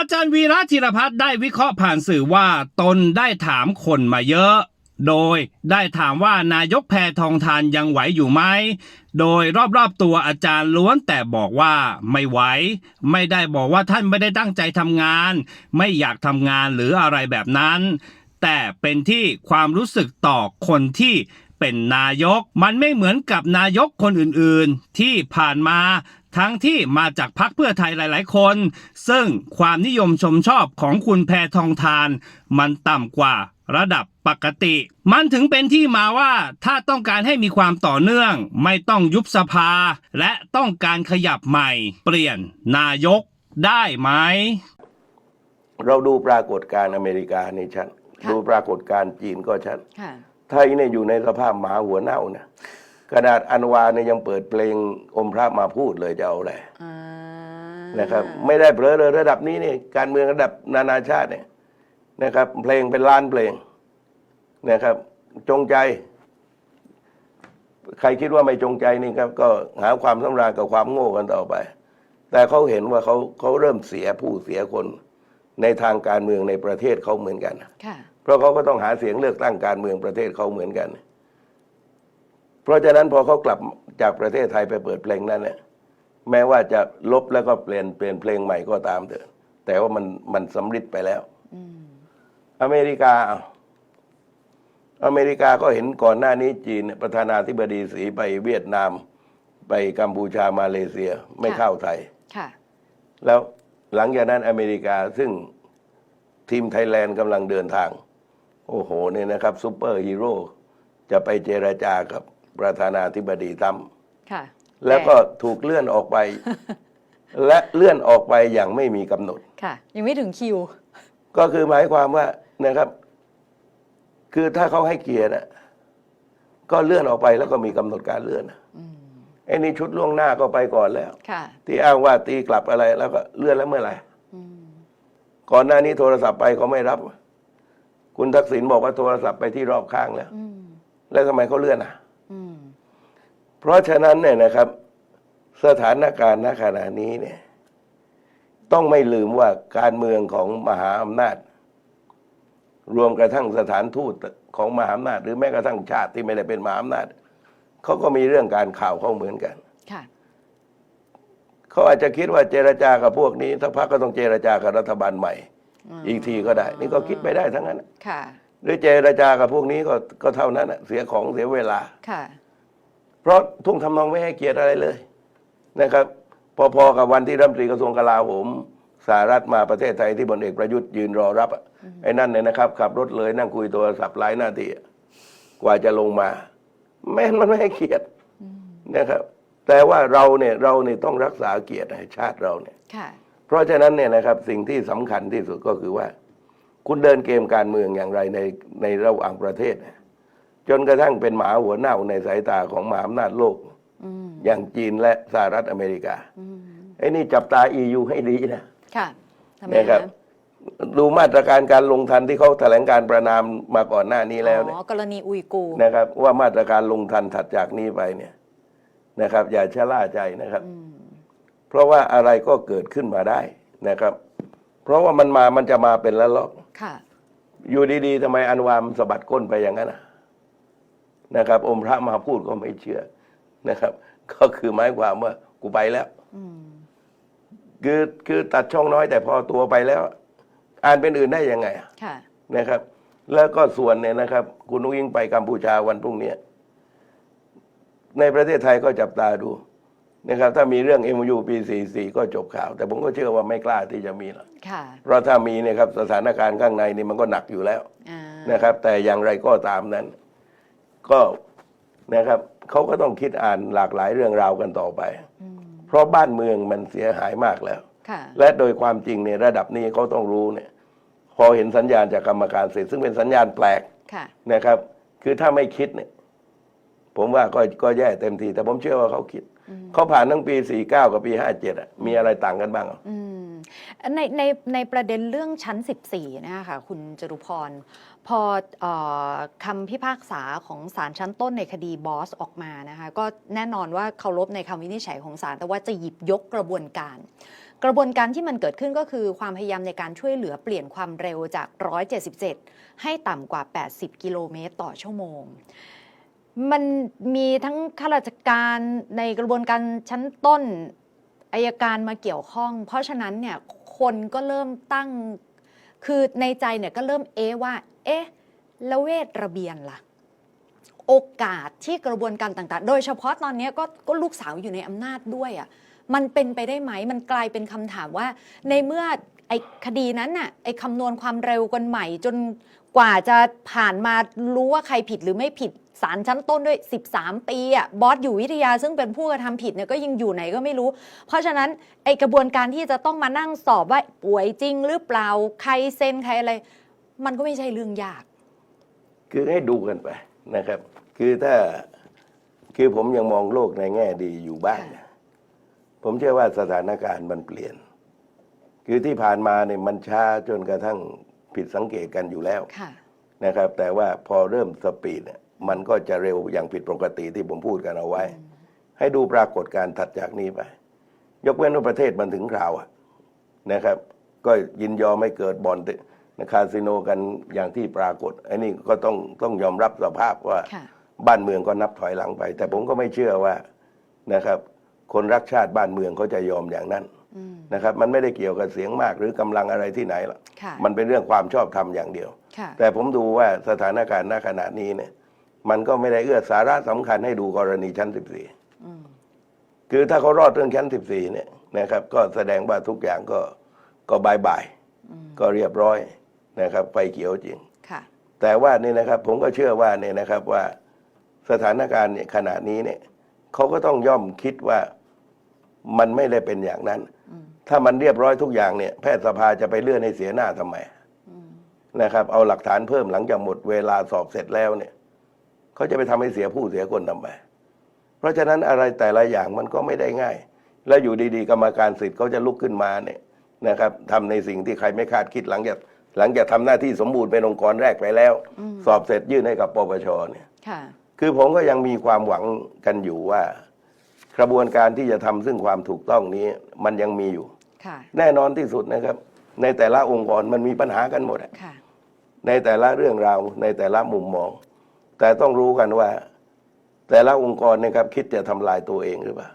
อาจารย์วีระธีรพัฒน์ได้วิเคราะห์ผ่านสื่อว่าตนได้ถามคนมาเยอะ โดยได้ถามว่านายกแพทองทานยังไหวอยู่ไหม โดยรอบๆตัวอาจารย์ล้วนแต่บอกว่าไม่ไหว ไม่ได้บอกว่าท่านไม่ได้ตั้งใจทำงาน ไม่อยากทำงานหรืออะไรแบบนั้น แต่เป็นที่ความรู้สึกต่อคนที่เป็นนายก มันไม่เหมือนกับนายกคนอื่นๆ ที่ผ่านมา ทั้งที่มาจากพรรคเพื่อไทยหลาย ๆ คน ซึ่งความนิยมชมชอบของคุณแพทองทาน มันต่ำกว่าระดับปกติ มันถึงเป็นที่มาว่าถ้าต้องการให้มีความต่อเนื่อง ไม่ต้องยุบสภา และต้องการขยับใหม่ เปลี่ยนนายกได้ไหม เราดูปรากฏการณ์อเมริกานี่ชัดค่ะดูปรากฏการณ์จีนก็ชัดค่ะไทยเนี่ยอยู่ในสภาพหมาหัวเน่านะ ขนาดอันวาเนี่ยยังเปิดเพลงอมพระมาพูดเลยจะเอาอะไรอ่านะครับ ไม่ได้เผลอเลยระดับนี้เนี่ยการเมืองระดับนานาชาติเนี่ยนะครับ เพลงเป็นล้านเพลงนะครับ จงใจ ใครคิดว่าไม่จงใจนี่ครับ ก็หาความสำราญกับความโง่กันต่อไป แต่เขาเห็นว่าเขาเขาเริ่มเสียผู้เสียคนในทางการเมืองในประเทศเขาเหมือนกันค่ะเพราะเขาก็ต้องหาเสียงเลือกตั้งการเมืองประเทศเขาเหมือนกัน เพราะฉะนั้นพอเขากลับจากประเทศไทยไปเปิดเพลงนั้นเนี่ยแม้ว่าจะลบแล้วก็เปลี่ยนเปลี่ยนเพลงใหม่ก็ตามเถอะแต่ว่ามันมันสำลิดไปแล้วอืมอเมริกาเอาอเมริกาก็เห็นก่อนหน้านี้จีนเนี่ยประธานาธิบดีสีไปเวียดนาม ไปกัมพูชามาเลเซียไม่เข้าไทยค่ะแล้วหลังจากนั้นอเมริกาซึ่งทีมไทยแลนด์กำลังเดินทาง โอ้โหเนี่ยนะครับซูเปอร์ฮีโร่จะไปเจรจากับ ประธานาธิบดีตั้มค่ะแล้วก็ถูกเลื่อนออกไป และเลื่อนออกไปอย่างไม่มีกำหนดค่ะ ยังไม่ถึงคิว ก็คือหมายความว่านะครับ คือถ้าเขาให้เกียรติอะก็เลื่อนออกไปแล้วก็มีกำหนดการเลื่อนอะอืมไอ้นี่ชุดล่วงหน้าก็ไปก่อนแล้วค่ะที่อ้างว่าตีกลับอะไรแล้วก็เลื่อนแล้วเมื่อไหร่อืมก่อนหน้านี้โทรศัพท์ไปเขาไม่รับ คุณทักษิณบอกว่าโทรศัพท์ไปที่รอบข้างแล้วอืมแล้วทำไมเขาเลื่อนอะอืม เพราะฉะนั้นเนี่ยนะครับ สถานการณ์ณขณะนี้เนี่ย ต้องไม่ลืมว่าการเมืองของมหาอำนาจ รวมกระทั่งสถานทูตของมหาอำนาจ หรือแม้กระทั่งชาติที่ไม่ได้เป็นมหาอำนาจเขาก็มีเรื่องการข่าวเขาเหมือนกันค่ะเขาอาจจะคิดว่าเจรจากับพวกนี้สักพักก็ต้องเจรจากับรัฐบาลใหม่อืมอีกทีก็ได้ นี่ก็คิดไปได้ทั้งนั้นค่ะหรือเจรจากับพวกนี้ก็ก็เท่านั้นน่ะเสียของเสียเวลาค่ะเพ ราะทุ่งทำนองไม่ให้เกียรติอะไรเลยนะครับ พอๆกับวันที่รัฐมนตรีกระทรวงกลาโหมสหรัฐมาประเทศไทยที่บนเอกประยุทธ์ยืนรอรับอะไอ้นั่นเนี่ยนะครับขับรถเลยนั่งคุยโทรศัพท์หลายนาทีอะกว่าจะลงมา แม่นมันไม่ให้เกียรตินะครับ แต่ว่าเราเนี่ยเราเนี่ยต้องรักษาเกียรติให้ชาติเราเนี่ยค่ะเพราะฉะนั้นเนี่ยนะครับสิ่งที่สำคัญที่สุดก็คือว่า คุณเดินเกมการเมืองอย่างไรในในระหว่างประเทศเนี่ย จนกระทั่งเป็นหมาหัวเน่าในสายตาของมหาอำนาจโลกอืมอย่างจีนและสหรัฐอเมริกาอืมไอ้นี่จับตา EU ให้ดีนะค่ะทำไมนะครับคะดูมาตรการการลงทันที่เขาแถลงการประนามมาก่อนหน้านี้แล้วเนี่ยอ๋อกรณีอุยกูร์นะครับ ว่ามาตรการลงทันถัดจากนี้ไปเนี่ยนะครับ อย่าชะล่าใจนะครับอืมเพราะว่าอะไรก็เกิดขึ้นมาได้นะครับ เพราะว่ามันมามันจะมาเป็นละลอกค่ะอยู่ดีๆทำไมอันวามสะบัดก้นไปอย่างนั้นนะ นะครับอมพระมาพูดก็ไม่เชื่อนะครับ ก็คือหมายความว่ากูไปแล้วอืมคือคือตัดช่องน้อยแต่พอตัวไปแล้ว อ่านเป็นอื่นได้ยังไงอะค่ะนะครับ แล้วก็ส่วนเนี่ยนะครับ คุณนุ้งอิงไปกัมพูชาวันพรุ่งนี้ในประเทศไทยก็จับตาดูนะครับ ถ้ามีเรื่อง MU ปี 44 ก็จบข่าว แต่ผมก็เชื่อว่าไม่กล้าที่จะมีหรอกค่ะเพราะถ้ามีเนี่ยครับสถานการณ์ข้างในนี่มันก็หนักอยู่แล้วอ่านะครับ แต่อย่างไรก็ตามนั้น ก็นะครับเขาก็ต้องคิดอ่านหลากหลายเรื่องราวกันต่อไปอืมเพราะบ้านเมืองมันเสียหายมากแล้วค่ะและโดยความจริงในระดับนี้เขาต้องรู้เนี่ย พอเห็นสัญญาณจากกรรมการเสร็จ ซึ่งเป็นสัญญาณแปลกค่ะนะครับ คือถ้าไม่คิดเนี่ย ผมว่าก็ก็แย่เต็มทีแต่ผมเชื่อว่าเขาคิด เขาผ่านทั้งปี 49 กับปี 57อะมีอะไรต่างกันบ้างอะ อืมในในในประเด็นเรื่องชั้น 14 นะคะค่ะคุณจรุพร พอเออคำพิพากษาของศาลชั้นต้นในคดีบอสออกมานะคะ ก็แน่นอนว่าเคารพในคำวินิจฉัยของศาลแต่ว่าจะหยิบยกกระบวนการ กระบวนการที่มันเกิดขึ้นก็คือความพยายามในการช่วยเหลือเปลี่ยนความเร็วจาก 177 ให้ต่ำกว่า 80 กิโลเมตรต่อชั่วโมง มันมีทั้งข้าราชการในกระบวนการชั้นต้นอายการมาเกี่ยวข้อง เพราะฉะนั้นเนี่ยคนก็เริ่มตั้ง คือในใจเนี่ยก็เริ่มเอว่า เอ๊ะล้วเวทระเบียนล่ะ โอกาสที่กระบวนการต่างๆ โดยเฉพาะตอนนี้ก็ก็ลูกสาวอยู่ในอำนาจด้วยอะ่ะมันเป็นไปได้ไหม มันกลายเป็นคำถามว่า ในเมื่อไอ้คดีนั้นน่ะไอ้คำนวณความเร็วกันใหม่จน กว่าจะผ่านมารู้ว่าใครผิดหรือไม่ผิดศาลชั้นต้นด้วย 13 ปีอะบอสอยู่วิทยาซึ่งเป็นผู้กระทำผิดเนี่ยก็ยังอยู่ไหนก็ไม่รู้ เพราะฉะนั้นไอ้กระบวนการที่จะต้องมานั่งสอบว่าป่วยจริงหรือเปล่าใครเซ็นใครอะไร มันก็ไม่ใช่เรื่องยาก คือให้ดูกันไปนะครับ คือถ้าคือผมยังมองโลกในแง่ดีอยู่บ้างนะผมเชื่อว่าสถานการณ์มันเปลี่ยน คือที่ผ่านมาเนี่ยมันช้าจนกระทั่ง ผิดสังเกตกันอยู่แล้วค่ะนะครับ แต่ว่าพอเริ่มสปีดเนี่ยมันก็จะเร็วอย่างผิดปกติที่ผมพูดกันเอาไว้ ให้ดูปรากฏการณ์ถัดจากนี้ไป ยกเว้นว่าประเทศมันถึงคราวอะนะครับ ก็ยินยอมไม่เกิดบ่อนคาสิโนกันอย่างที่ปรากฏอันนี้ก็ต้องต้องยอมรับสภาพว่าค่ะบ้านเมืองก็นับถอยหลังไป แต่ผมก็ไม่เชื่อว่านะครับ คนรักชาติบ้านเมืองเขาจะยอมอย่างนั้นอืม นะครับมันไม่ได้เกี่ยวกับเสียงมากหรือกำลังอะไรที่ไหนหรอกค่ะมันเป็นเรื่องความชอบธรรมอย่างเดียวค่ะแต่ผมดูว่าสถานการณ์ณขณะนี้เนี่ย มันก็ไม่ได้เอื้อสาระสำคัญให้ดูกรณีชั้น14อืมคือถ้าเขารอดเรื่องชั้น14เนี่ยนะครับ ก็แสดงว่าทุกอย่างก็ก็บายบายอืมก็เรียบร้อยนะครับไฟเขียวจริงค่ะแต่ว่านี่นะครับผมก็เชื่อว่าเนี่ยนะครับว่าสถานการณ์เนี่ยขณะนี้เนี่ยเขาก็ต้องย่อมคิดว่ามันไม่ได้เป็นอย่างนั้นอืม ถ้ามันเรียบร้อยทุกอย่างเนี่ยแพทยสภาจะไปเลื่อนให้เสียหน้าทำไมอืมนะครับ เอาหลักฐานเพิ่มหลังจากหมดเวลาสอบเสร็จแล้วเนี่ยเขาจะไปทำให้เสียผู้เสียคนทำไมเพราะฉะนั้นอะไรแต่ละอย่างมันก็ไม่ได้ง่าย แล้วอยู่ดีๆ กรรมการสิทธิ์เขาจะลุกขึ้นมาเนี่ยนะครับทำในสิ่งที่ใครไม่คาดคิดหลังจากหลังจากทำหน้าที่สมบูรณ์เป็นองค์กรแรกไปแล้วอืมสอบเสร็จยื่นให้กับปปชเนี่ยค่ะคือผมก็ยังมีความหวังกันอยู่ว่า กระบวนการที่จะทำซึ่งความถูกต้องนี้ มันยังมีอยู่ค่ะ แน่นอนที่สุดนะครับ ในแต่ละองค์กรมันมีปัญหากันหมดอะค่ะในแต่ละเรื่องราวในแต่ละมุมมอง แต่ต้องรู้กันว่า แต่ละองค์กรเนะครับ คิดจะทำลายตัวเองหรือเปล่า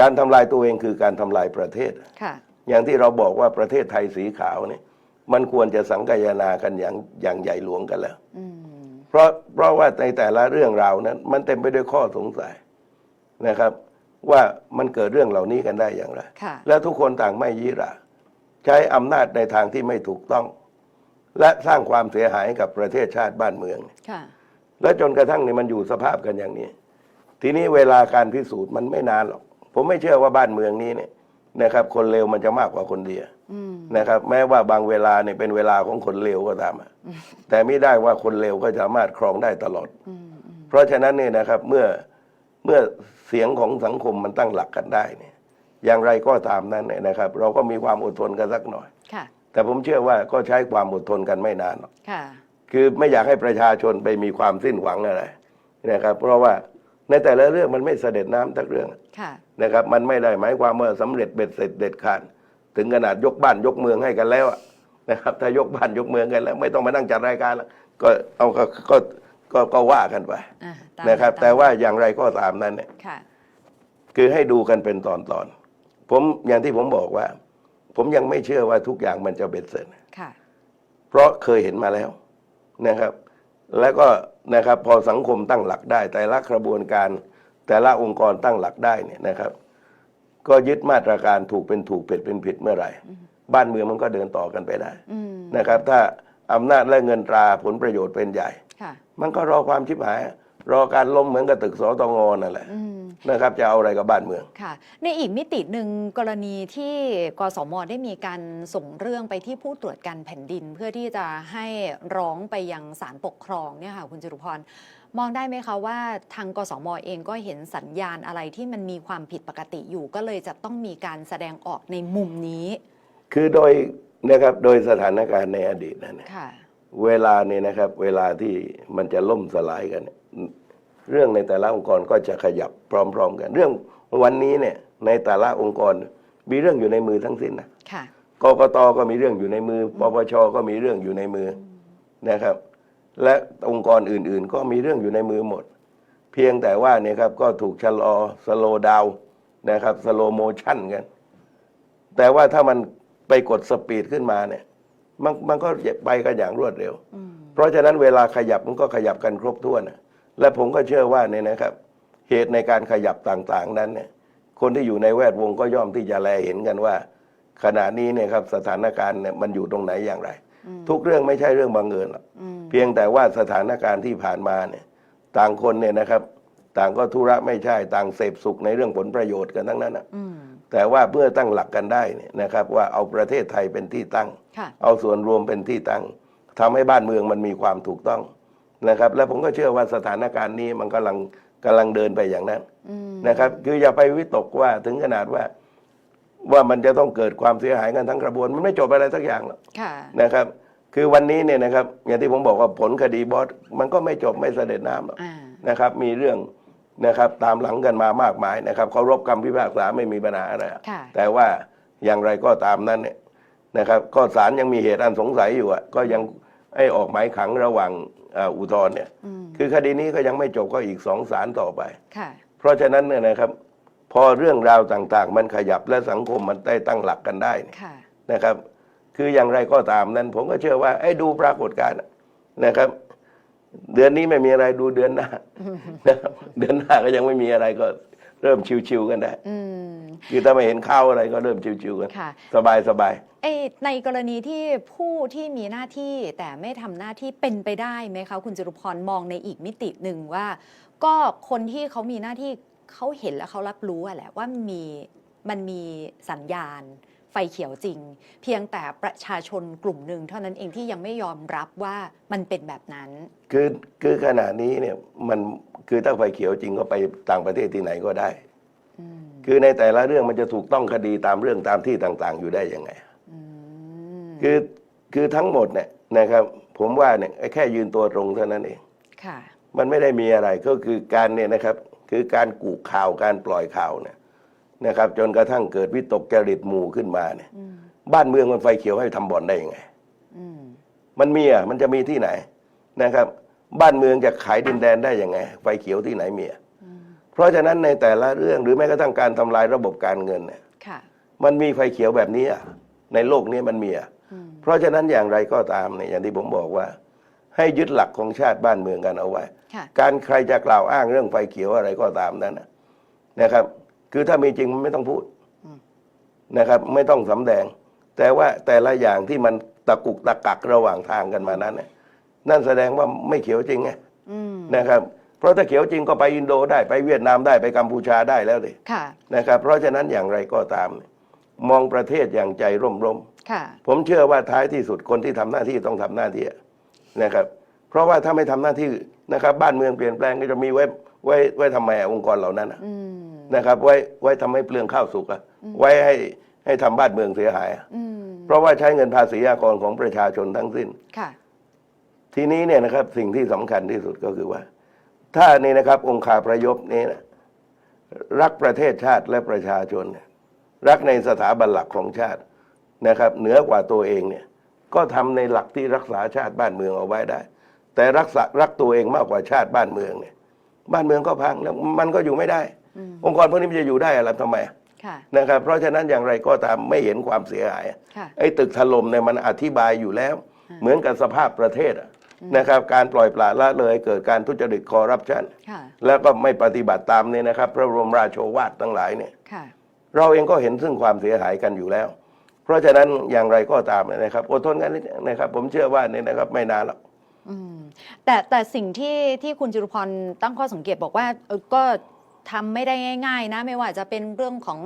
การทำลายตัวเองคือการทำลายประเทศค่ะอย่างที่เราบอกว่าประเทศไทยสีขาวเนี่ยมันควรจะสังกายนากันอย่างอย่างใหญ่หลวงกันแล้วอืมเพราะเพราะว่าในแต่ละเรื่องราวนั้น มันเต็มไปด้วยข้อสงสัยนะครับ ว่ามันเกิดเรื่องเหล่านี้กันได้อย่างไรค่ะและทุกคนต่างไม่ยีระใช้อำนาจในทางที่ไม่ถูกต้อง และสร้างความเสียหายให้กับประเทศชาติบ้านเมืองค่ะและจนกระทั่งนี่มันอยู่สภาพกันอย่างนี้ ทีนี้เวลาการพิสูจน์มันไม่นานหรอก ผมไม่เชื่อว่าบ้านเมืองนี้เนี่ยนะครับ คนเลวมันจะมากกว่าคนดีอืมนะครับ แม้ว่าบางเวลาเนี่ยเป็นเวลาของคนเลวก็ตามอะแต่ไม่ได้ว่าคนเลวก็สามารถครองได้ตลอดอืมอืมเพราะฉะนั้นเนี่ยนะครับเมื่อ เมื่อเสียงของสังคมมันตั้งหลักกันได้เนี่ยอย่างไรก็ตามนั้นเนี่ยนะครับ เราก็มีความอดทนกันสักหน่อยค่ะแต่ผมเชื่อว่าก็ใช้ความอดทนกันไม่นานหรอกค่ะคือไม่อยากให้ประชาชนไปมีความสิ้นหวังอะไรนะครับ เพราะว่าในแต่ละเรื่องมันไม่เสด็จน้ำทักเรื่องค่ะนะครับ มันไม่ได้หมายความว่าสำเร็จเบ็ดเสร็จเด็ดขาดถึงขนาดยกบ้านยกเมืองให้กันแล้วอะนะครับ ถ้ายกบ้านยกเมืองกันแล้ว ไม่ต้องมานั่งจัดรายการแล้วก็เอาก็ ก็ก็ก็ว่ากันไปอ่าตมนะครับมแต่ว่าอย่างไรก็ตามนั้นเนี่ย ค่ะ คือให้ดูกันเป็นตอนตอนๆผมอย่างที่ผมบอกว่า ผมยังไม่เชื่อว่าทุกอย่างมันจะเบ็ดเสร็จ ค่ะ เพราะเคยเห็นมาแล้วนะครับ แล้วก็นะครับพอสังคมตั้งหลักได้ แต่ละกระบวนการ แต่ละองค์กรตั้งหลักได้เนี่ยนะครับ ก็ยึดมาตรการถูกเป็นถูกผิดเป็นผิดเมื่อไหร่ บ้านเมืองมันก็เดินต่อกันไปได้อืม นะครับ ถ้าอำนาจและเงินตราผลประโยชน์เป็นใหญ่ค่ะ มันก็รอความชิบหาย รอการล้มเหมือนกับตึกสตงนั่นแหละอืมนะครับ จะเอาอะไรกับบ้านเมืองค่ะ ในอีกมิติหนึ่งกรณีที่กสมได้มีการส่งเรื่องไปที่ผู้ตรวจการแผ่นดิน เพื่อที่จะให้ร้องไปยังศาลปกครองเนี่ยค่ะคุณจรุพรมองได้ไหมคะว่าทางกสมเองก็เห็นสัญญาณอะไรที่มันมีความผิดปกติอยู่ ก็เลยจะต้องมีการแสดงออกในมุมนี้ คือโดยนะครับโดยสถานการณ์ในอดีตนั้นค่ะ เวลาเนี่ยนะครับ เวลาที่มันจะล่มสลายกันเนี่ยเรื่องในแต่ละองค์กรก็จะขยับพร้อม ๆ กัน เรื่องวันนี้เนี่ยในแต่ละองค์กรมีเรื่องอยู่ในมือทั้งสิ้นนะค่ะกกตก็มีเรื่องอยู่ในมือปปชก็มีเรื่องอยู่ในมือนะครับ และองค์กรอื่น ๆ ก็มีเรื่องอยู่ในมือหมด เพียงแต่ว่าเนี่ยครับก็ถูกชะลอสโลดาวนะครับสโลโมชันกัน แต่ว่าถ้ามันไปกดสปีดขึ้นมาเนี่ย มันมันก็ไปกันอย่างรวดเร็วอืมเพราะฉะนั้นเวลาขยับมันก็ขยับกันครบถ้วนนะและผมก็เชื่อว่าเนี่ยนะครับ เหตุในการขยับต่างๆนั้นเนี่ยคนที่อยู่ในแวดวงก็ย่อมที่จะแลเห็นกันว่า ขณะนี้เนี่ยครับสถานการณ์เนี่ยมันอยู่ตรงไหนอย่างไร ทุกเรื่องไม่ใช่เรื่องบังเอิญหรอกอืมเพียงแต่ว่าสถานการณ์ที่ผ่านมาเนี่ยต่างคนเนี่ยนะครับ ต่างก็ธุระไม่ใช่ต่างเสพสุขในเรื่องผลประโยชน์กันทั้งนั้นนะอืม แต่ว่าเมื่อตั้งหลักกันได้เนี่ยนะครับว่าเอาประเทศไทยเป็นที่ตั้งค่ะเอาส่วนรวมเป็นที่ตั้งทำให้บ้านเมืองมันมีความถูกต้องนะครับ และผมก็เชื่อว่าสถานการณ์นี้มันกำลังกำลังเดินไปอย่างนั้นอืมนะครับ คืออย่าไปวิตกว่าถึงขนาดว่าว่ามันจะต้องเกิดความเสียหายกันทั้งกระบวน มันไม่จบอะไรสักอย่างหรอกค่ะนะครับ คือวันนี้เนี่ยนะครับอย่างที่ผมบอกว่าผลคดีบอสมันก็ไม่จบไม่เสด็จน้ำหรอกอ่านะครับ มีเรื่อง นะครับตามหลังกันมามากมายนะครับเคารพคำพิพากษาไม่มีปัญหาอะไรค่ะแต่ว่าอย่างไรก็ตามนั้นเนี่ยนะครับก็ศาลยังมีเหตุอันสงสัยอยู่อะก็ยังให้ออกหมายขังระหว่างเอ่ออุทธรณ์เนี่ยอืมคือคดีนี้ก็ยังไม่จบก็อีกสองศาลต่อไปค่ะเพราะฉะนั้นเนี่ยนะครับ พอเรื่องราวต่างๆ มันขยับและสังคมมันได้ตั้งหลักกันได้เนี่ยค่ะนะครับ คืออย่างไรก็ตามนั้นผมก็เชื่อว่าไอ้ดูปรากฏการณ์นะครับ เดือนนี้ไม่มีอะไรดูเดือนหน้านะครับเดือนหน้าก็ยังไม่มีอะไรก็เริ่มชิวๆกันได้อืมคือถ้าไม่เห็นข้าวอะไรก็เริ่มชิวๆกันค่ะสบายสบายเอ้ในกรณีที่ผู้ที่มีหน้าที่แต่ไม่ทำหน้าที่เป็นไปได้ไหมคะคุณจรุพรมองในอีกมิติหนึ่งว่า ก็คนที่เขามีหน้าที่เขาเห็นแล้วเขารับรู้อะแหละว่ามันมีมันมีสัญญาณ ไฟเขียวจริง เพียงแต่ประชาชนกลุ่มหนึ่งเท่านั้นเองที่ยังไม่ยอมรับว่ามันเป็นแบบนั้น คือคือขณะนี้เนี่ยมันคือถ้าไฟเขียวจริงก็ไปต่างประเทศที่ไหนก็ได้อืมคือในแต่ละเรื่องมันจะถูกต้องคดีตามเรื่องตามที่ต่างๆ อยู่ได้ยังไงอืมคือคือทั้งหมดเนี่ยนะครับ ผมว่าเนี่ยแค่ยืนตัวตรงเท่านั้นเองค่ะมันไม่ได้มีอะไรก็คือการเนี่ยนะครับ คือการกูข่าวการปล่อยข่าวเนี่ย นะครับ จนกระทั่งเกิดวิตกจริตหมู่ขึ้นมาเนี่ยอืมบ้านเมืองมันไฟเขียวให้ทำบ่อนได้ยังไงอืมมันมีอะมันจะมีที่ไหนนะครับ บ้านเมืองจะขายดินแดนได้ยังไง ไฟเขียวที่ไหนมีอะอืมเพราะฉะนั้นในแต่ละเรื่องหรือแม้กระทั่งการทำลายระบบการเงินเนี่ยค่ะมันมีไฟเขียวแบบนี้อะในโลกนี้มันมีอะอืมเพราะฉะนั้นอย่างไรก็ตามเนี่ยอย่างที่ผมบอกว่า ให้ยึดหลักของชาติบ้านเมืองกันเอาไว้ค่ะการใครจะกล่าวอ้างเรื่องไฟเขียวอะไรก็ตามนั้นนะนะครับ คือถ้ามีจริงมันไม่ต้องพูดอืมนะครับ ไม่ต้องสำแดง แต่ว่าแต่ละอย่างที่มันตะกุกตะกักระหว่างทางกันมานั้นน่ะนั่นแสดงว่าไม่เขียวจริงไงอืมนะครับ เพราะถ้าเขียวจริงก็ไปอินโดได้ไปเวียดนามได้ไปกัมพูชาได้แล้วดิค่ะนะครับ เพราะฉะนั้นอย่างไรก็ตาม มองประเทศอย่างใจร่มๆค่ะผมเชื่อว่าท้ายที่สุดคนที่ทำหน้าที่ต้องทำหน้าที่นะครับ เพราะว่าถ้าไม่ทำหน้าที่นะครับ บ้านเมืองเปลี่ยนแปลงก็จะมีไว้ไว้ไว้ทำไมอะองค์กรเหล่านั้นอะอืม นะครับ ไว้ไว้ทำให้เปลืองข้าวสุกอะไว้ให้ให้ทำบ้านเมืองเสียหายอะอืมเพราะว่าใช้เงินภาษีอากรของประชาชนทั้งสิ้น ค่ะ ทีนี้เนี่ยนะครับสิ่งที่สำคัญที่สุดก็คือว่า ถ้านี่นะครับองค์คาประยบนี้นะรักประเทศชาติและประชาชนเนี่ยรักในสถาบันหลักของชาตินะครับ เหนือกว่าตัวเองเนี่ยก็ทำในหลักที่รักษาชาติบ้านเมืองเอาไว้ได้ แต่รักษารักตัวเองมากกว่าชาติบ้านเมืองเนี่ยบ้านเมืองก็พังแล้วมันก็อยู่ไม่ได้ อืมองค์กรพวกนี้มันจะอยู่ได้อะไรทำไมค่ะนะครับเพราะฉะนั้นอย่างไรก็ตามไม่เห็นความเสียหายค่ะไอ้ตึกถล่มเนี่ยมันอธิบายอยู่แล้วอ่าเหมือนกับสภาพประเทศอะนะครับการปล่อยปละละเลยเกิดการทุจริตคอร์รัปชันค่ะแล้วก็ไม่ปฏิบัติตามเนี่ยนะครับ พระบรมราโชวาททั้งหลายเนี่ยค่ะเราเองก็เห็นซึ่งความเสียหายกันอยู่แล้ว เพราะฉะนั้นอย่างไรก็ตามเนี่ยนะครับอดทนกันนิดนะครับ ผมเชื่อว่าเนี่ยนะครับไม่นานหรอกอืมแต่แต่สิ่งที่ที่คุณจิรุพรตั้งข้อสังเกตบอกว่าเออก็ ทำไม่ได้ง่าย ๆ นะ ไม่ว่าจะเป็นเรื่องของ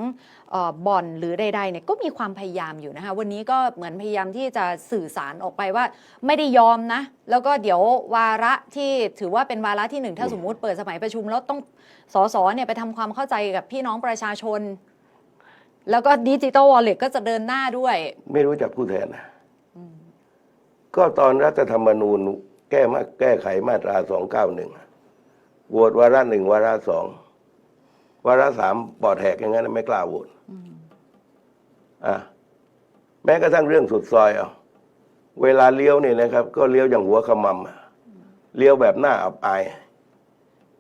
เออบ่อนหรือใดๆเนี่ยก็มีความพยายามอยู่นะคะ วันนี้ก็เหมือนพยายามที่จะสื่อสารออกไปว่าไม่ได้ยอมนะ แล้วก็เดี๋ยววาระที่ถือว่าเป็นวาระที่หนึ่งถ้าสมมุติเปิดสมัยประชุมแล้วต้องสสเนี่ยไปทำความเข้าใจกับพี่น้องประชาชน แล้วก็ดิจิตอลวอลเล็ตก็จะเดินหน้าด้วย ไม่รู้จักผู้แทนนะก็ตอนรัฐธรรมนูญแก้มาแก้ไขมาตราสองเก้าหนึ่งโหวตวาระหนึ่งวาระสอง วาระสามปอดแหกอย่างนั้นไม่กล้าโหวตอะแม้กระทั่งเรื่องสุดซอยเอาเวลาเลี้ยวเนี่ยนะครับ ก็เลี้ยวอย่างหัวขมำอะเลี้ยวแบบหน้าอับอาย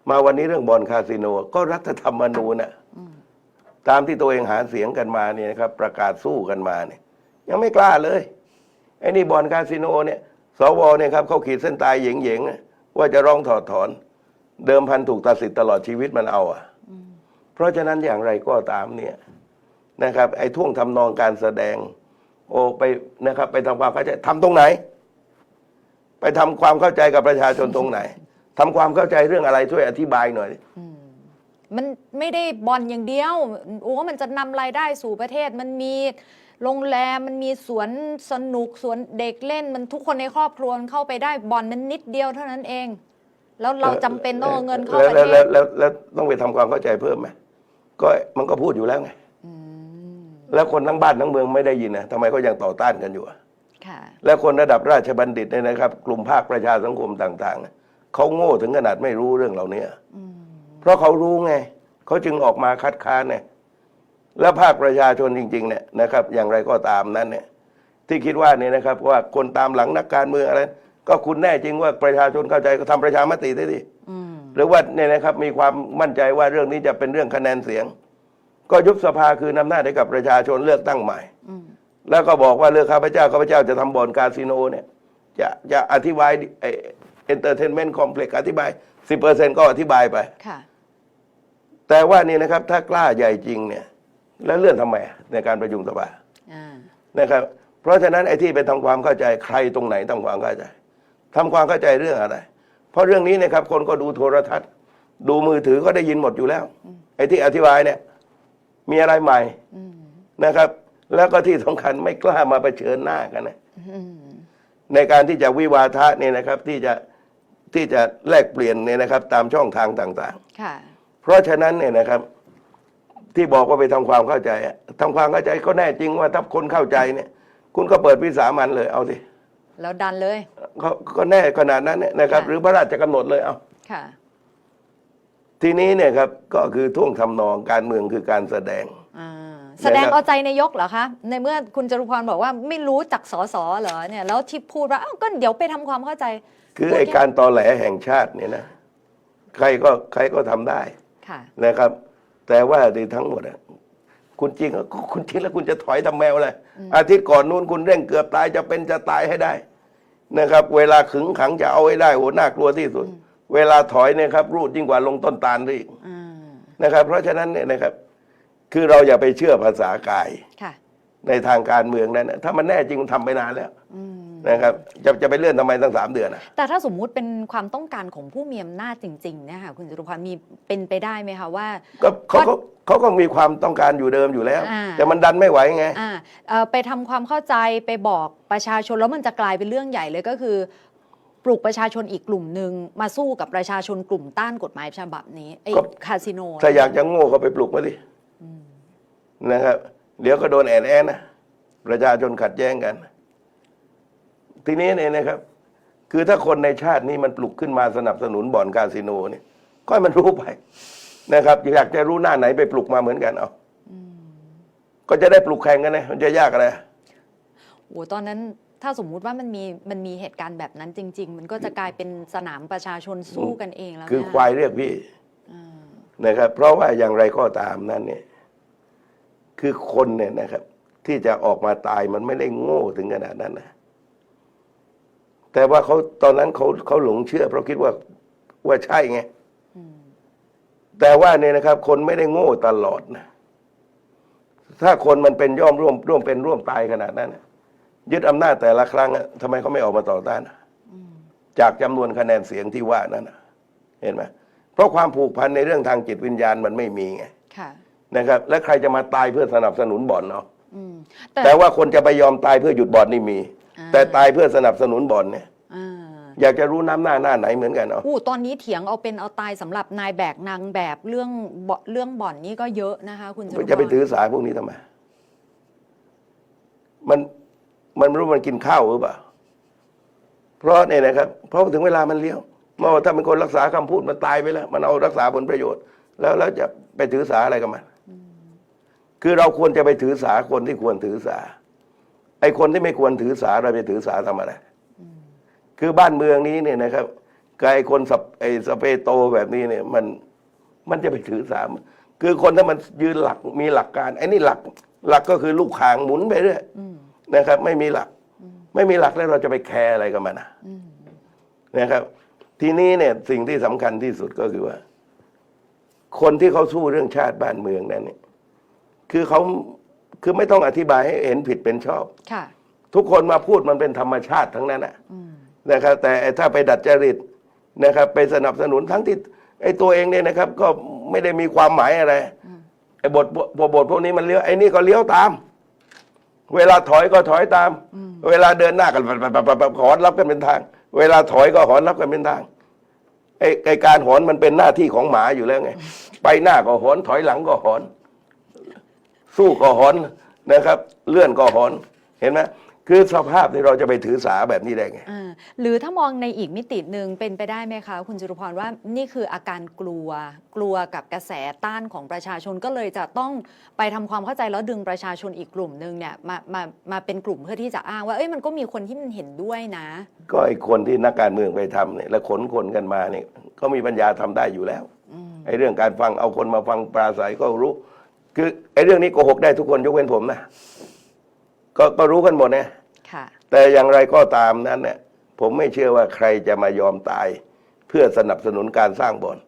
มาวันนี้เรื่องบอลคาสิโน ก็รัฐธรรมนูญน่ะตามที่ตัวเองหาเสียงกันมาเนี่ยนะครับ ประกาศสู้กันมาเนี่ย ยังไม่กล้าเลยไอ้นี่บอลคาสิโนเนี่ยสวเนี่ยครับเขาขีดเส้นตายเหยงๆอะว่าจะร้องถอดถอน เดิมพันถูกตัดสิทธิ์ตลอดชีวิตมันเอาอะ เพราะฉะนั้นอย่างไรก็ตามเนี่ยนะครับไอ้ท่วงทำนองการแสดง โอ้ไปนะครับไปทำความเข้าใจทำตรงไหน ไปทำความเข้าใจกับประชาชนตรงไหนทำความเข้าใจเรื่องอะไรช่วยอธิบายหน่อยมันไม่ได้บอลอย่างเดียวโอ้มันจะนำรายได้สู่ประเทศมันมีโรงแรมมันมีสวนสนุกสวนเด็กเล่น มันทุกคนในครอบครัวมันเข้าไปได้บอลมันนิดเดียวเท่านั้นเอง แล้วเราจำเป็นต้องเอาเงินเข้าประแล้วเทแล้วศแล้วแล้วต้องไปทำความเข้าใจเพิ่มไหม ก็มันก็พูดอยู่แล้วไงอืมแล้วคนทั้งบ้านทั้งเมืองไม่ได้ยินนะทำไมก็ยังต่อต้านกันอยู่อะค่ะและคนระดับราชบัณฑิตเนี่ยนะครับ กลุ่มภาคประชาสังคมต่างๆเนี่ยเขาโง่ถึงขนาดไม่รู้เรื่องเหล่านี้อืมเพราะเขารู้ไงเขาจึงออกมาคัดค้านเนี่ยแล้วภาคประชาชนจริง ๆ เนี่ยนะครับ อย่างไรก็ตามนั้นเนี่ย ที่คิดว่าเนี่ยนะครับ ว่าคนตามหลังนักการเมืองอะไร ก็คุณแน่จริงว่าประชาชนเข้าใจก็ทำประชามติได้ดิอืม หรือว่าเนี่ยนะครับมีความมั่นใจว่าเรื่องนี้จะเป็นเรื่องคะแนนเสียง ก็ยุบสภาคืนอำนาจให้กับประชาชนเลือกตั้งใหม่อืมแล้วก็บอกว่าเลือกข้าพเจ้าข้าพเจ้าจะทำบ่อนคาสิโนเนี่ยจะจะอธิบายเอนเตอร์เทนเมนต์คอมเพล็กซ์อธิบายสิบเปอร์เซ็นก็อธิบายไปค่ะแต่ว่านี่นะครับถ้ากล้าใหญ่จริงเนี่ย แล้วเลื่อนทำไมในการประชุมสภาอ่านะครับ เพราะฉะนั้นไอ้ที่ไปทำความเข้าใจใครตรงไหนทำความเข้าใจทำความเข้าใจเรื่องอะไร เพราะเรื่องนี้นะครับคนก็ดูโทรทัศน์ ดูมือถือก็ได้ยินหมดอยู่แล้ว ไอ้ที่อธิบายเนี่ย มีอะไรใหม่อืมนะครับ แล้วก็ที่สำคัญไม่กล้ามาเผชิญหน้ากันนะอืมในการที่จะวิวาทะเนี่ยนะครับ ที่จะที่จะแลกเปลี่ยนเนี่ยนะครับ ตามช่องทางต่างค่ะๆเพราะฉะนั้นเนี่ยนะครับ ที่บอกว่าไปทำความเข้าใจอะทำความเข้าใจก็แน่จริงว่าถ้าคนเข้าใจเนี่ย คุณก็เปิดวิสามันเลยเอาสิ แล้วดันเลย ก็ก็แน่ขนาดนั้นเนี่ยนะครับ ค่ะ หรือพระราชกำหนดเลยเอาค่ะ ทีนี้เนี่ยครับก็คือท่วงทำนองการเมืองคือการแสดง อ่า แสดงเอาใจนายกเหรอคะ ในเมื่อคุณจรุพรบอกว่าไม่รู้จักสอสอเหรอเนี่ย แล้วที่พูดว่าอ้าวก็เดี๋ยวไปทำความเข้าใจ คือไอ้การตอแหลแห่งชาติเนี่ยนะ ใครก็ใครก็ทำได้ค่ะ นะครับ แต่ว่าในทั้งหมดอะ คุณจริงอะก็คุณจริงแล้วคุณจะถอยทำแมวเลยอาทิตย์ก่อนนู้นคุณเร่งเกือบตายจะเป็นจะตายให้ได้นะครับ เวลาขึงขังจะเอาให้ได้โหน่ากลัวที่สุด เวลาถอยเนี่ยครับ รูดยิ่งกว่าลงต้นตาลซะอีกอ่านะครับ เพราะฉะนั้นเนี่ยนะครับ คือเราอย่าไปเชื่อภาษากายค่ะในทางการเมืองนั้นนะถ้ามันแน่จริงมันทำไปนานแล้วอืม นะครับจะจะไปเลื่อนทำไมตั้งสามเดือนอะแต่ถ้าสมมุติเป็นความต้องการของผู้มีอำนาจจริงๆเนะคะคุณจรุพรมีเป็นไปได้ไหมคะว่า ก็เขาเขาเขาก็มีความต้องการอยู่เดิมอยู่แล้ว อ่า แต่มันดันไม่ไหวไง อ่าเอ่อไปทำความเข้าใจไปบอกประชาชนแล้วมันจะกลายเป็นเรื่องใหญ่เลยก็คือ ปลุกประชาชนอีกกลุ่มหนึ่งมาสู้กับประชาชนกลุ่มต้านกฎหมายฉบับนี้ไอ้ก็ คาสิโนถ้าอยากจะโง่ก็ไปปลุกมาดินะครับ เดี๋ยวก็โดนแอนแอนนะประชาชนขัดแย้งกัน ทีนี้เนี่ยนะครับ คือถ้าคนในชาตินี้มันปลุกขึ้นมาสนับสนุนบ่อนคาสิโนเนี่ยก็ให้มันรู้ไปนะครับอยากจะรู้หน้าไหนไปปลุกมาเหมือนกันเอาก็จะได้ปลุกแข่งกันนะมันจะยากอะไรโอ้ตอนนั้นถ้าสมมุติว่ามันมีมันมีเหตุการณ์แบบนั้นจริง ๆ มันก็จะกลายเป็นสนามประชาชนสู้กันเองแล้วคือนะควายเรียกพี่อ่านะครับ เพราะว่าอย่างไรก็ตามนั้นเนี่ย คือคนเนี่ยนะครับ ที่จะออกมาตายมันไม่ได้โง่ถึงขนาดนั้นนะ แต่ว่าเขาตอนนั้นเขาเขาหลงเชื่อ เพราะคิดว่าว่าใช่ไงอืมแต่ว่าเนี่ยนะครับ คนไม่ได้โง่ตลอดนะถ้าคนมันเป็นย่อมร่วมร่วมเป็นร่วมตายขนาดนั้นน่ะยึดอำนาจแต่ละครั้งอะทำไมเขาไม่ออกมาต่อต้านอะจากจำนวนคะแนนเสียงที่ว่านั้นนะเห็นไหมเพราะความผูกพันในเรื่องทางจิตวิญญาณมันไม่มีไงค่ะนะครับ และใครจะมาตายเพื่อสนับสนุนบ่อนเนาะอืมแต่แต่ว่าคนจะไปยอมตายเพื่อหยุดบ่อนนี่มีอ่า แต่ตายเพื่อสนับสนุนบ่อนเนี่ยอ่าอยากจะรู้น้ำหน้าหน้าไหนเหมือนกันเนาะอู้ตอนนี้เถียงเอาเป็นเอาตายสำหรับนายแบกนางแบบเรื่องบ่เรื่องบ่อนนี่ก็เยอะนะคะคุณจรุพรจะไปถือสาพวกนี้ทำไมมันมันไม่รู้มันกินข้าวหรือเปล่า เพราะเนี่ยนะครับ เพราะถึงเวลามันเลี้ยวเมื่อถ้าเป็นคนรักษาคำพูดมันตายไปแล้ว มันเอารักษาผลประโยชน์ แล้วแล้วจะไปถือสาอะไรกับมัน คือเราควรจะไปถือสาคนที่ควรถือสา ไอ้คนที่ไม่ควรถือสาเราไปถือสาทำอะไรคือบ้านเมืองนี้เนี่ยนะครับกบไอ้คนสเปไอ้สเปโตแบบนี้เนี่ย มันมันจะไปถือสาคือคนถ้ามันยืนหลักมีหลักการไอ้นี่หลัก หลักก็คือลูกขางหมุนไปเรื่อยนะครับ ไม่มีหลัก ไม่มีหลักแล้วเราจะไปแคร์อะไรกับมันนะนะครับ ทีนี้เนี่ยสิ่งที่สำคัญที่สุดก็คือว่า คนที่เขาสู้เรื่องชาติบ้านเมืองนั้นเนี่ย คือเขา คือไม่ต้องอธิบายให้เห็นผิดเป็นชอบ ค่ะ ทุกคนมาพูดมันเป็นธรรมชาติทั้งนั้นนะนะครับ แต่ถ้าไปดัดจริตนะครับ ไปสนับสนุนทั้งที่ไอ้ตัวเองเนี่ยนะครับ ก็ไม่ได้มีความหมายอะไรไอ้บทบทบทพวกนี้มันเลี้ยวไอ้นี่ก็เลี้ยวตาม เวลาถอยก็ถอยตาม เวลาเดินหน้ากันขอนรับกันเป็นทาง เวลาถอยก็หอนรับกันเป็นทางไอ้ไอ้การหอนมันเป็นหน้าที่ของหมาอยู่แล้วไง ไปหน้าก็หอนถอยหลังก็หอน สู้ก็หอนนะครับ เลื่อนก็หอนเห็นไหมคือสภาพที่เราจะไปถือสาแบบนี้ได้ไงอ่าหรือถ้ามองในอีกมิติหนึ่งเป็นไปได้ไหมคะ คุณจตุพรว่านี่คืออาการกลัว กลัวกับกระแสต้านของประชาชนก็เลยจะต้องไปทำความเข้าใจแล้วดึงประชาชนอีกกลุ่มหนึ่งเนี่ยมามามาเป็นกลุ่มเพื่อที่จะอ้างว่าเอ้ยมันก็มีคนที่มันเห็นด้วยนะ ก็ไอ้คนที่นักการเมืองไปทำเนี่ยแล้วขนคนกันมาเนี่ยก็มีปัญญาทำได้อยู่แล้วไอ้เรื่องการฟังเอาคนมาฟังปราศัยก็รู้ คือไอ้เรื่องนี้โกหกได้ทุกคนยกเว้นผมนะก็ก็รู้กันหมดนะค่ะ แต่อย่างไรก็ตามนั้นเนี่ยผมไม่เชื่อว่าใครจะมายอมตาย เพื่อสนับสนุนการสร้างบ่อน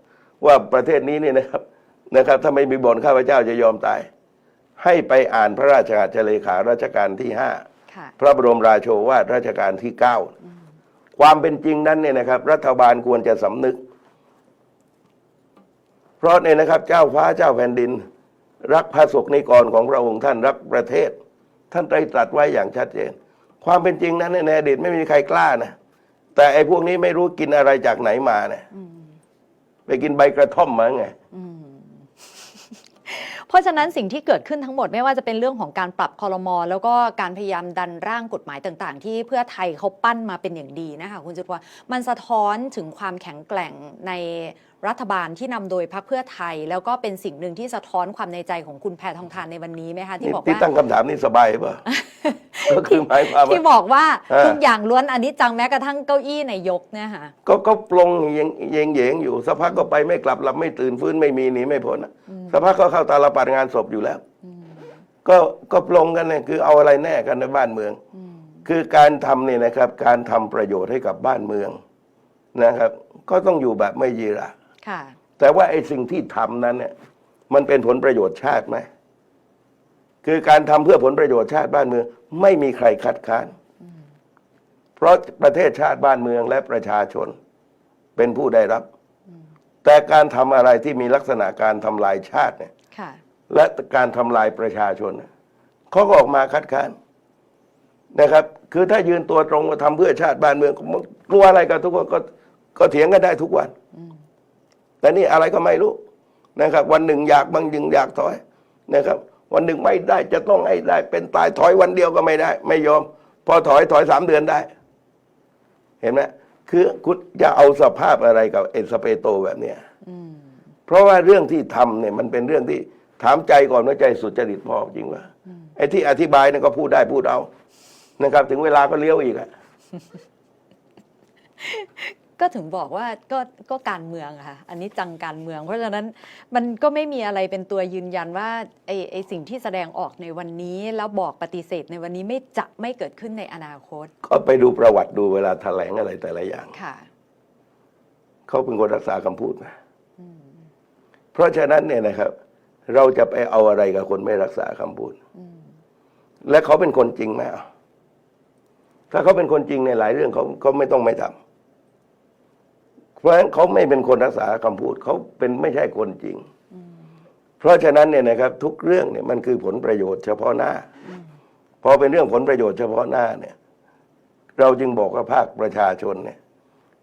ว่าประเทศนี้นี่นะครับนะครับถ้าไม่มีบ่อนข้าพเจ้าจะยอมตาย ให้ไปอ่านพระราชอาเลขารัชกาลที่ห้าค่ะพระบรมราโชวาทรัชกาลที่เก้าความเป็นจริงนั้นเนี่ยนะครับ รัฐบาลควรจะสำนึก เพราะเนี่ยนะครับ เจ้าฟ้าเจ้าแผ่นดิน รักพระศกนิกรของพระองค์ท่านรักประเทศ ท่านได้ตรัสไว้อย่างชัดเจน ความเป็นจริงนั้นในอดีตไม่มีใครกล้านะแต่ไอ้พวกนี้ไม่รู้กินอะไรจากไหนมาเนี่ยไปกินใบกระท่อมมาไงเพราะฉะนั้นสิ่งที่เกิดขึ้นทั้งหมดไม่ว่าจะเป็นเรื่องของการปรับคอรมอแล้วก็การพยายามดันร่างกฎหมายต่าง ๆ ที่เพื่อไทยเขาปั้นมาเป็นอย่างดีนะคะคุณจุตวามันสะท้อนถึงความแข็งแกร่งใน รัฐบาลที่นำโดยพรรคเพื่อไทย แล้วก็เป็นสิ่งหนึ่งที่สะท้อนความในใจของคุณแพทองทานในวันนี้ไหมคะที่นี่บอกที่ว่าตั้งคำถามนี่สบายป่ะก็คือหมายความที่ว่าบอกว่าเออทุกอย่างล้วนอันนี้จังแม้กระทั่งเก้าอี้นายกเนี่ยค่ะก็ก็ปลงเยงเยงเหยงอยู่สักพักก็ไปไม่กลับหลับไม่ตื่นฟื้นไม่มีหนีไม่พ้นอะสักพักก็เข้าตาลปัดงานศพอยู่แล้ว ก็ก็ปลงกันเนี่ยคือเอาอะไรแน่กันในบ้านเมือง คือการทำเนี่ยนะครับ การทำประโยชน์ให้กับบ้านเมืองนะครับ ก็ต้องอยู่แบบไม่ยีระ ค่ะ แต่ว่าไอ้สิ่งที่ทำนั้นเนี่ยมันเป็นผลประโยชน์ชาติไหมคือการทำเพื่อผลประโยชน์ชาติบ้านเมือง ไม่มีใครคัดค้าน เพราะประเทศชาติบ้านเมืองและประชาชนเป็นผู้ได้รับ แต่การทำอะไรที่มีลักษณะการทำลายชาติเนี่ยค่ะและการทำลายประชาชนเนี่ยเขาก็ออกมาคัดค้านนะครับ คือถ้ายืนตัวตรงว่าทำเพื่อชาติบ้านเมืองกลัวอะไรกันทุกคนก็ก็เถียงกันได้ทุกวัน แต่นี่อะไรก็ไม่รู้นะครับ วันหนึ่งอยากบางหนึ่งอยากถอยนะครับ วันหนึ่งไม่ได้จะต้องให้ได้ เป็นตายถอยวันเดียวก็ไม่ได้ ไม่ยอม พอถอยถอยสามเดือนได้ เห็นไหมคือคุณจะเอาสภาพอะไรกับเอสเปโตแบบเนี้ยเพราะว่าเรื่องที่ทำเนี่ยมันเป็นเรื่องที่ถามใจก่อนว่าใจสุจริตพอจริงว่าไอ้ที่อธิบายนั่นก็พูดได้พูดเอานะครับ ถึงเวลาก็เลี้ยวอีกอะ ก็ถึงบอกว่าก็ก็การเมืองอะค่ะ อันนี้จังการเมือง เพราะฉะนั้นมันก็ไม่มีอะไรเป็นตัวยืนยันว่าไอไอสิ่งที่แสดงออกในวันนี้แล้วบอกปฏิเสธในวันนี้ไม่จะไม่เกิดขึ้นในอนาคต ก็ไปดูประวัติดูเวลาแถลงอะไรแต่ละอย่างค่ะเขาเป็นคนรักษาคำพูดนะเพราะฉะนั้นเนี่ยนะครับ เราจะไปเอาอะไรกับคนไม่รักษาคำพูดและเขาเป็นคนจริงไหมอะถ้าเขาเป็นคนจริงในหลายเรื่องเขาเขาไม่ต้องไม่ทำ เพราะฉะนั้นเขาไม่เป็นคนรักษาคำพูดเขาเป็นไม่ใช่คนจริง เพราะฉะนั้นเนี่ยนะครับทุกเรื่องเนี่ยมันคือผลประโยชน์เฉพาะหน้าพอเป็นเรื่องผลประโยชน์เฉพาะหน้าเนี่ย เราจึงบอกว่าภาคประชาชนเนี่ย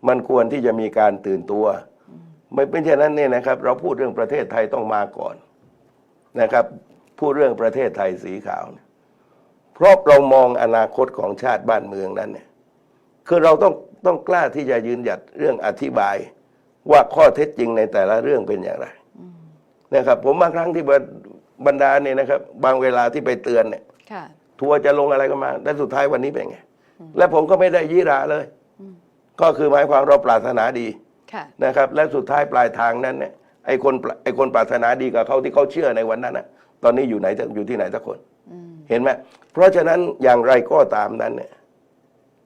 มันควรที่จะมีการตื่นตัว ไม่เป็นเช่นนั้นเนี่ยนะครับ เราพูดเรื่องประเทศไทยต้องมาก่อนนะครับ พูดเรื่องประเทศไทยสีขาวเนี่ยเพราะเรามองอนาคตของชาติบ้านเมืองนั้นเนี่ย คือเราต้อง ต้องกล้าที่จะยืนหยัดเรื่องอธิบายว่าข้อเท็จจริงในแต่ละเรื่องเป็นอย่างไรนะครับ ผมบางครั้งที่ว่าบรรดาเนี่ยนะครับ บางเวลาที่ไปเตือนเนี่ยค่ะทัวร์จะลงอะไรก็มาแต่สุดท้ายวันนี้เป็นไง และผมก็ไม่ได้ยี่ราเลย ก็คือหมายความเราปรารถนาดีค่ะนะครับ และสุดท้ายปลายทางนั้นเนี่ยไอ้คนไอ้คนปรารถนาดีกับเขาที่เขาเชื่อในวันนั้นนะตอนนี้อยู่ไหนอยู่ที่ไหนสักคนเห็นไหมเพราะฉะนั้นอย่างไรก็ตามนั้นเนี่ย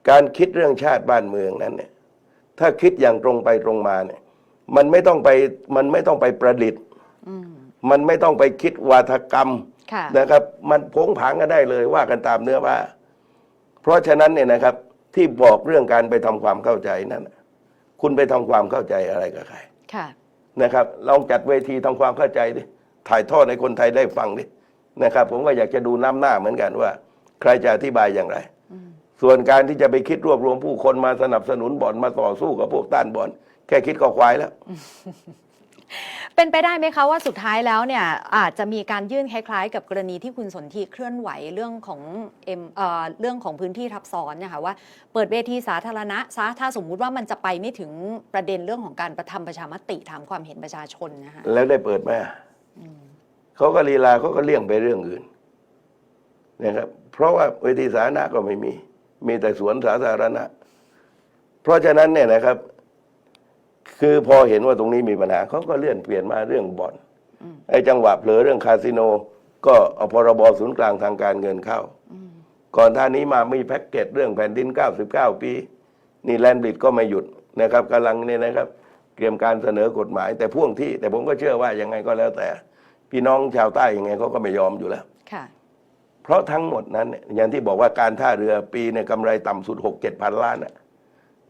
การคิดเรื่องชาติบ้านเมืองนั้นเนี่ยถ้าคิดอย่างตรงไปตรงมาเนี่ย มันไม่ต้องไปมันไม่ต้องไปประดิษฐ์อืมมันไม่ต้องไปคิดวาทกรรมค่ะนะครับ มันโผงผางกันได้เลยว่ากันตามเนื้อว่า เพราะฉะนั้นเนี่ยนะครับ ที่บอกเรื่องการไปทำความเข้าใจนั้นน่ะคุณไปทำความเข้าใจอะไรกับใครค่ะนะครับ ลองจัดเวทีทำความเข้าใจดิถ่ายทอดให้คนไทยได้ฟังดินะครับ ผมก็อยากจะดูน้ำหน้าเหมือนกันว่า ใครจะอธิบายอย่างไร ส่วนการที่จะไปคิดรวบรวมผู้คนมาสนับสนุนบ่อนมาต่อสู้กับพวกต้านบ่อน แค่คิดก็ควายแล้ว เป็นไปได้ไหมคะว่าสุดท้ายแล้วเนี่ยอาจจะมีการยื่นคล้ายๆ กับกรณีที่คุณสนธิเคลื่อนไหวเรื่องของเอ็มเอ่อเรื่องของพื้นที่ทับซ้อนเนี่ยค่ะว่าเปิดเวทีสาธารณะซะถ้าสมมุติว่ามันจะไปไม่ถึงประเด็นเรื่องของการประทำประชามติถามความเห็นประชาชนนะคะแล้วได้เปิดไหมเขาก็ลีลาเขาก็เลี่ยงไปเรื่องอื่นนะครับ เพราะว่าเวทีสาธารณะก็ไม่มี มีแต่สวนสาธารณะ เพราะฉะนั้นเนี่ยนะครับ คือพอเห็นว่าตรงนี้มีปัญหาเขาก็เลื่อนเปลี่ยนมาเรื่องบ่อนไอ้จังหวะเผลอเรื่องคาสิโน ก็เอาพรบศูนย์กลางทางการเงินเข้า ก่อนท่านี้มามีแพ็กเกจเรื่องแผ่นดิน 99 ปี นี่แลนด์บริดก็ไม่หยุดนะครับกำลังเนี่ยนะครับเตรียมการเสนอกฎหมายแต่พ่วงที่ แต่ผมก็เชื่อว่ายังไงก็แล้วแต่ พี่น้องชาวใต้ยังไงเขาก็ไม่ยอมอยู่แล้วค่ะ ราะทั้งหมดนั้นเนี่ยอย่างที่บอกว่าการท่าเรือปีเนี่ยกำไรต่ำสุด 6 7 พันล้านน่ะ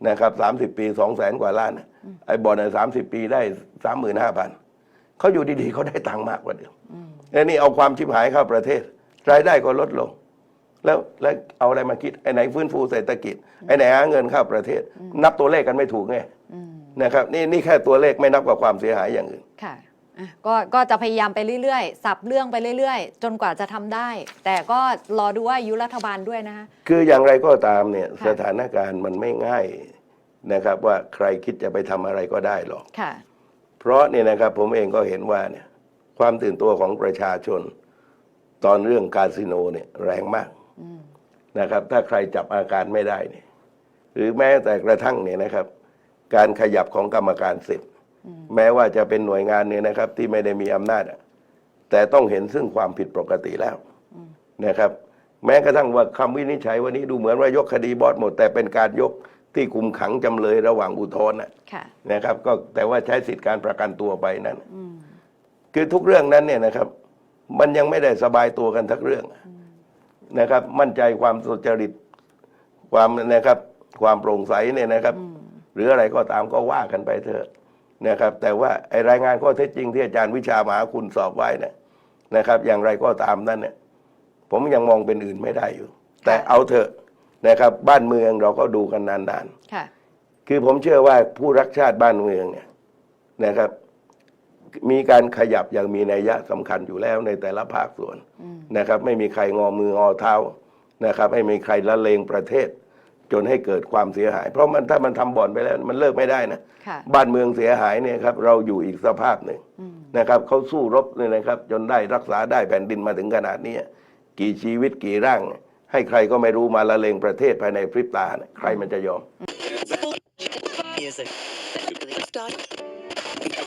นะครับสามสิบปีสองแสนกว่าล้านน่ะไอ้บอลเนี่ยสามสิบปีได้สามหมื่นห้าพันเขาอยู่ดีๆเขาได้ตังค์มากกว่าเดิมแล้วนี่เอาความชิบหายเข้าประเทศ รายได้ก็ลดลง แล้วแล้วเอาอะไรมาคิดไอ้ไหนฟื้นฟูเศรษฐกิจไอ้ไหนหาเงินเข้าประเทศ นับตัวเลขกันไม่ถูกไงนะครับนี่นี่แค่ตัวเลขไม่นับกับความเสียหายอย่างอื่นค่ะอะ ก็ก็จะพยายามไปเรื่อยๆ สับเรื่องไปเรื่อยๆ จนกว่าจะทำได้ แต่ก็รอดูว่าอายุรัฐบาลด้วยนะคะคืออย่างไรก็ตามเนี่ยค่ะสถานการณ์มันไม่ง่ายนะครับ ว่าใครคิดจะไปทำอะไรก็ได้หรอกค่ะเพราะเนี่ยนะครับผมเองก็เห็นว่าเนี่ยความตื่นตัวของประชาชน ตอนเรื่องคาสิโนเนี่ยแรงมากนะครับ ถ้าใครจับอาการไม่ได้เนี่ยหรือแม้แต่กระทั่งเนี่ยนะครับ การขยับของกรรมการสิทธิ์ แม้ว่าจะเป็นหน่วยงานเนี่ยนะครับ ที่ไม่ได้มีอำนาจอะแต่ต้องเห็นซึ่งความผิดปกติแล้วนะครับ แม้กระทั่งว่าคำวินิจฉัยวันนี้ดูเหมือนว่ายกคดีบอสหมด แต่เป็นการยกที่คุมขังจำเลยระหว่างอุทธรณ์น่ะค่ะนะครับ ก็แต่ว่าใช้สิทธิการประกันตัวไปนั้นคือทุกเรื่องนั้นเนี่ยนะครับ มันยังไม่ได้สบายตัวกันทักเรื่องนะครับ มั่นใจความสุจริตความนะครับ ความโปร่งใสเนี่ยนะครับ หรืออะไรก็ตามก็ว่ากันไปเถอะ นะครับแต่ว่าไอรายงานข้อเท็จจริงที่อาจารย์วิชามหาคุณสอบไว้เนี่ยนะครับ อย่างไรก็ตามนั้นเนี่ยผมยังมองเป็นอื่นไม่ได้อยู่ แต่เอาเถอะนะครับบ้านเมืองเราก็ดูกันนานๆค่ะคือผมเชื่อว่าผู้รักชาติบ้านเมืองเนี่ยนะครับ มีการขยับอย่างมีนัยยะสำคัญอยู่แล้วในแต่ละภาคส่วนนะครับ ไม่มีใครงอมืองอเท้านะครับ ไม่มีใครละเลงประเทศ จนให้เกิดความเสียหาย เพราะมันถ้ามันทำบ่อนไปแล้วมันเลิกไม่ได้นะค่ะ บ้านเมืองเสียหายเนี่ยครับเราอยู่อีกสภาพหนึ่งนะครับเขาสู้รบเนี่ยนะครับ จนได้รักษาได้แผ่นดินมาถึงขนาดนี้กี่ชีวิตกี่ร่าง ให้ใครก็ไม่รู้มาละเลงประเทศภายในพริบตาเนี่ยใครมันจะยอม Music.